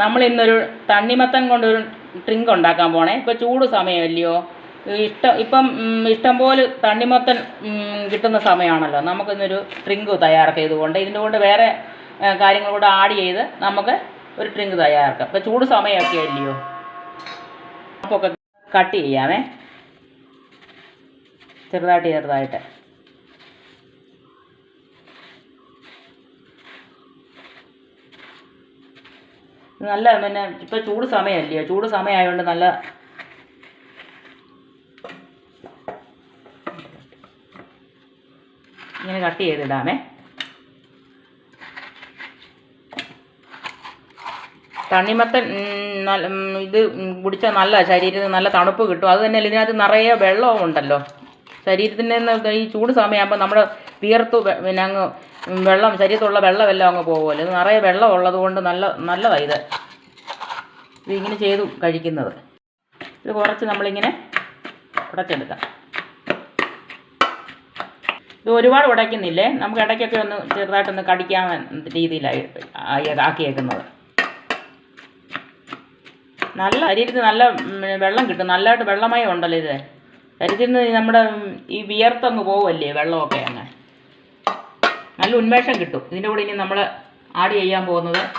നമ്മൾ ഇന്നൊരു തണ്ണിമത്തൻ കൊണ്ടൊരു ഡ്രിങ്ക് ഉണ്ടാക്കാൻ പോണേ. ഇപ്പോൾ ചൂട് സമയമല്ലയോ? ഇഷ്ടം ഇപ്പം ഇഷ്ടംപോലെ ഇഷ്ടം പോലെ തണ്ണിമത്തൻ കിട്ടുന്ന സമയമാണല്ലോ നമുക്കിന്നൊരു ഡ്രിങ്ക് തയ്യാറാക്കിയതുകൊണ്ട് ഇതിന്റെ കൊണ്ട് വേറെ കാര്യങ്ങൾ കൂടെ ആഡ് ചെയ്ത് നമുക്ക് ഒരു ഡ്രിങ്ക് തയ്യാറാക്കാം. ഇപ്പോൾ ചൂട് സമയമൊക്കെ അല്ലയോ? അപ്പോൾ കട്ട് ചെയ്യാമേ. ചെറുതായിട്ട് ചെറുതായിട്ട്. നല്ല പിന്നെ ഇപ്പോൾ ചൂട് സമയമല്ലയോ ചൂട് സമയമായതുകൊണ്ട് നല്ല ഇങ്ങനെ കട്ട് ചെയ്തിടാമേ. തണ്ണിമത്തൻ നല്ല ഇത് കുടിച്ചാൽ നല്ല ശരീരത്തിന് നല്ല തണുപ്പ് കിട്ടും. അത് തന്നെയല്ല ഇതിനകത്ത് നിറയെ വെള്ളവും ഉണ്ടല്ലോ. ശരീരത്തിന്റെ ഈ ചൂട് സമയമാകുമ്പോൾ നമ്മുടെ വിയർത്ത് പിന്നെ അങ്ങ് വെള്ളം ശരീരത്തുള്ള വെള്ളമെല്ലാം അങ്ങ് പോകുമല്ലോ. ഇത് നിറയെ വെള്ളം ഉള്ളത് കൊണ്ട് നല്ല നല്ലതാണ് ഇത്. ഇങ്ങനെ ചെയ്തു കഴിക്കുന്നത്. ഇത് കുറച്ച് നമ്മളിങ്ങനെ ഉടച്ചെടുക്കാം. ഇത് ഒരുപാട് ഉടയ്ക്കുന്നില്ലേ? നമുക്ക് ഇടയ്ക്കൊക്കെ ഒന്ന് ചെറുതായിട്ടൊന്ന് കടിക്കാൻ രീതിയിലായി ആക്കിയേക്കുന്നത്. നല്ല ശരീരത്തിന് നല്ല വെള്ളം കിട്ടും. നല്ലതായിട്ട് വെള്ളമയം ഉണ്ടല്ലോ ഇത്. ശരീരത്തിന് നമ്മുടെ ഈ വിയർത്തങ്ങ് പോവല്ലേ വെള്ളമൊക്കെ അങ്ങ്? നല്ല ഉന്മേഷം കിട്ടും. ഇതിന്റെ കൂടെ ഇനി നമ്മൾ ആഡ് ചെയ്യാൻ പോകുന്നത്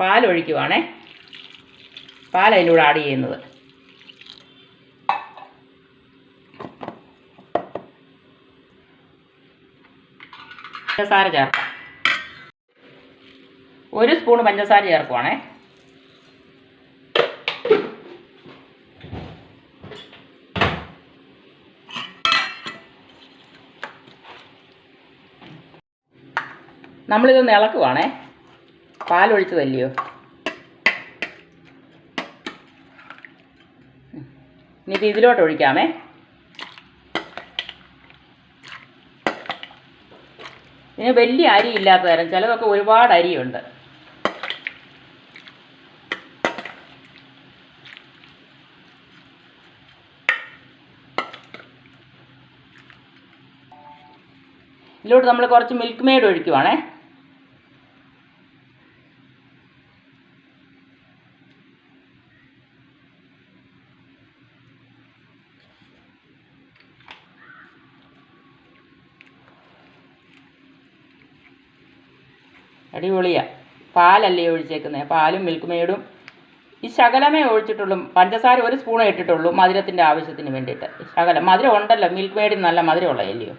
പാലൊഴിക്കുവാണേ. പാൽ അതിലൂടെ ആഡ് ചെയ്യുന്നത്. പഞ്ചസാര ചേർക്കാം. ഒരു സ്പൂൺ പഞ്ചസാര ചേർക്കുവാണേ. നമ്മളിതൊന്ന് ഇളക്കുവാണേ. പാലൊഴിച്ചതല്ലയോ? ഇനി ഇത് ഇതിലോട്ട് ഒഴിക്കാമേ. ഇതിന് വലിയ അരി ഇല്ലാത്ത തരം ചിലതൊക്കെ ഒരുപാട് അരിയുണ്ട്. ഇതിലോട്ട് നമ്മൾ കുറച്ച് മിൽക്ക് മെയ്ഡ് ഒഴിക്കുവാണേ. അടിപൊളിയാ. പാലല്ലേ ഒഴിച്ചേക്കുന്നത് പാലും മിൽക്ക് മെയ്ഡും ഈ ശകലമേ ഒഴിച്ചിട്ടുള്ളൂ. പഞ്ചസാര ഒരു സ്പൂണേ ഇട്ടിട്ടുള്ളൂ മധുരത്തിന്റെ ആവശ്യത്തിന് വേണ്ടിയിട്ട്. ശകലം. മധുരം ഉണ്ടല്ലോ. മിൽക്ക് മെയ്ഡിൽ നല്ല മധുരമുള്ളതല്ലയോ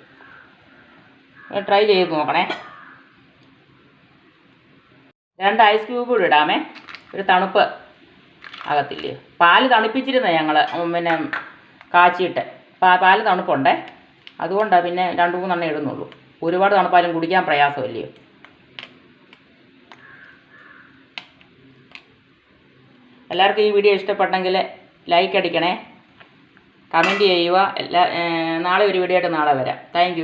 ട്രൈ ചെയ്ത് നോക്കണേ. രണ്ട് ഐസ് ക്യൂബ് കൂടി ഇടാമേ. ഒരു തണുപ്പ് അകത്തില്ലേ? പാൽ തണുപ്പിച്ചിരുന്ന ഞങ്ങൾ പിന്നെ കാച്ചിയിട്ട്. പാ പാൽ തണുപ്പുണ്ടേ. അതുകൊണ്ടാണ് പിന്നെ രണ്ട് മൂന്നെണ്ണം ഇടുന്നുള്ളൂ. ഒരുപാട് തണുപ്പാലും കുടിക്കാൻ പ്രയാസമല്ലയോ? എല്ലാവർക്കും ഈ വീഡിയോ ഇഷ്ടപ്പെട്ടെങ്കിൽ ലൈക്ക് അടിക്കണേ. കമന്റ് ചെയ്യുക. എല്ലാ നാളെ ഒരു വീഡിയോ ആയിട്ട് നാളെ വരാം. താങ്ക്